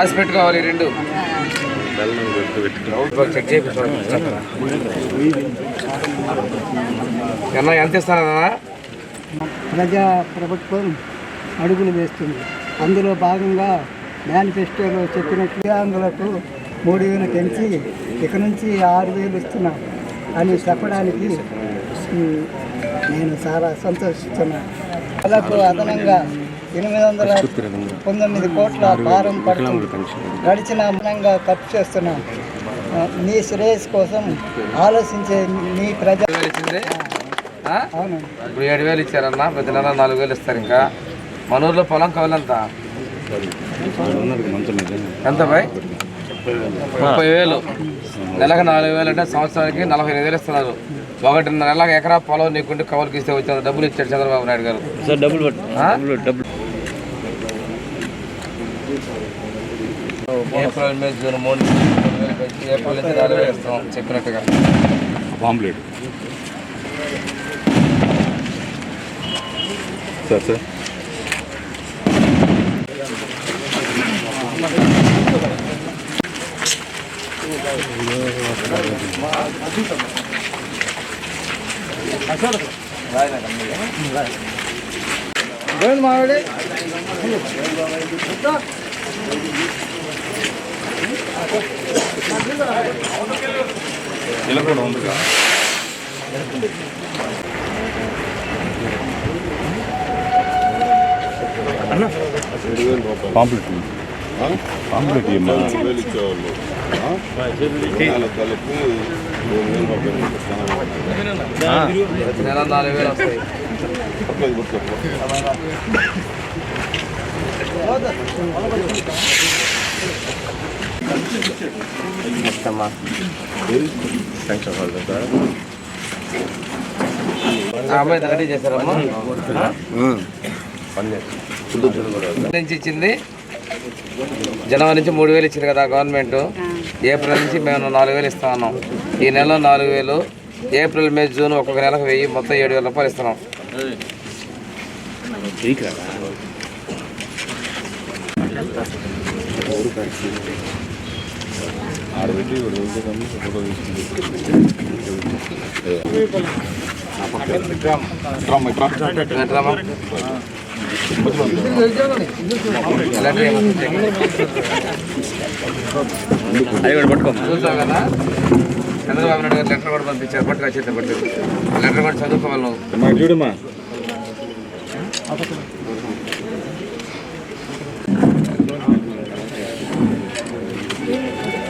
రాసి పెట్టుకోవాలి రెండు. చెక్ చేయించుకోవాలి అన్న ఎంత ఇస్తానన్నా ప్రజా ప్రభుత్వం అడుగులు వేస్తుంది. అందులో భాగంగా మేనిఫెస్టోలో చెప్పిన అందులకు మూడు వేలు పెంచి ఇక నుంచి ఆరు వేలు ఇస్తున్నాం అని చెప్పడానికి నేను చాలా సంతోషిస్తున్నాను వాళ్ళకు అదనంగా ఎనిమిది వందల పంతొమ్మిది కోట్ల భారం పడుతుంది. గడిచిన అదనంగా ఖర్చు చేస్తున్నాం. నీ శ్రేయస్ కోసం ఆలోచించే నీ ప్రజా ఇప్పుడు ఏడు వేలు ఇచ్చారన్న ప్రతి నెల నాలుగు వేలు ఇస్తారు ఇంకా. మన ఊర్లో పొలం కవలంత? ఎంత బాయ్? ముప్పై వేలు. నెలకు నాలుగు వేలు అంటే సంవత్సరానికి నలభై ఐదు వేలు ఇస్తున్నారు. ఒకటిన్నర నెలకు ఎకరా పొలం నీకుంటే కవులకి ఇస్తే వచ్చిన డబ్బులు ఇచ్చాడు చంద్రబాబు నాయుడు గారు? డబ్బులు డబ్బులు ఏప్రిల్ మే జూన్ మూడు మూడు వేలు పెంచి ఏప్రిల్ నుంచి నాలుగు వేలు ఇస్తాం చెప్పినట్టుగా పాంప్లెట్ సార్ సార్ ఇలా కూడా ఉంది పాంప్లెట్ పాంప్లెట్ ఇమ్మా ఇచ్చేవాళ్ళు కలిపి నెల నాలుగు వేలు వస్తాయి. థ్యాంక్స్ సార్ అమ్మాయి చేశారమ్మా. నుంచి ఇచ్చింది. జనవరి నుంచి మూడు వేలు ఇచ్చింది కదా గవర్నమెంట్. ఏప్రిల్ నుంచి మేము నాలుగు వేలు ఇస్తా ఉన్నాం. ఈ నెలలో నాలుగు వేలు. ఏప్రిల్ మే జూన్ ఒక్కొక్క నెలకు వెయ్యి మొత్తం ఏడు వేల రూపాయలు ఇస్తున్నాం. ఆడబెట్టి ఇప్పుడు వెళ్తుందని ఫోటో తీసుకుంది అది కూడా పట్టుకో చూసావు కదా చంద్రబాబు నాయుడు గారు లెటర్ కూడా పంపించారు పట్టుకు వచ్చేది పట్టు లెటర్ కూడా చదువుకోవాలి చూడమ్మా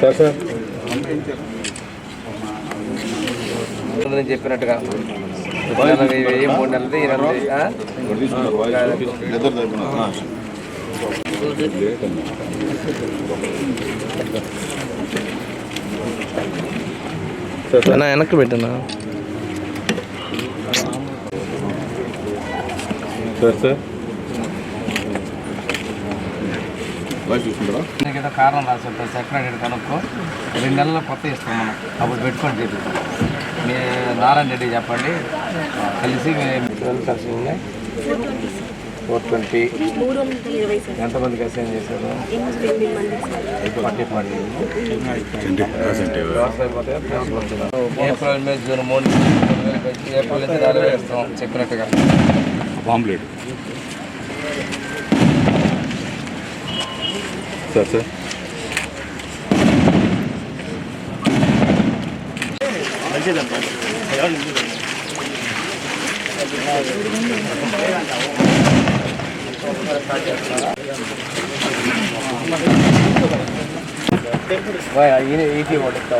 సార్ సార్ నేను చెప్పినట్టుగా నెల వెయ్యి వెయ్యి మూడు నెలది ఈ నెల వెయ్యి, ఆ? ఇక్కడ తీసుకున్నారు నీకు ఏదో కారణం రాసి ఉంటుంది సెక్రటరీ కనుక్కో. రెండు నెలల్లో కొత్త ఇస్తాం మనం. అప్పుడు పెట్టుకొని చెప్పి మీ నారాయణ రెడ్డి చెప్పండి. కలిసి మేము కలిసి ఉన్నాయి. ఫోర్ ట్వంటీ సార్ ఎంతమందికి అసైన్ చేశారు? ఏప్రిల్ మే జూన్ మూడు ఏప్రిల్ నుంచి నాలుగు వేలు ఇస్తాం. చెప్పినట్టుగా పాంప్లెట్ సార్ సార్ ఈటీ పడుతా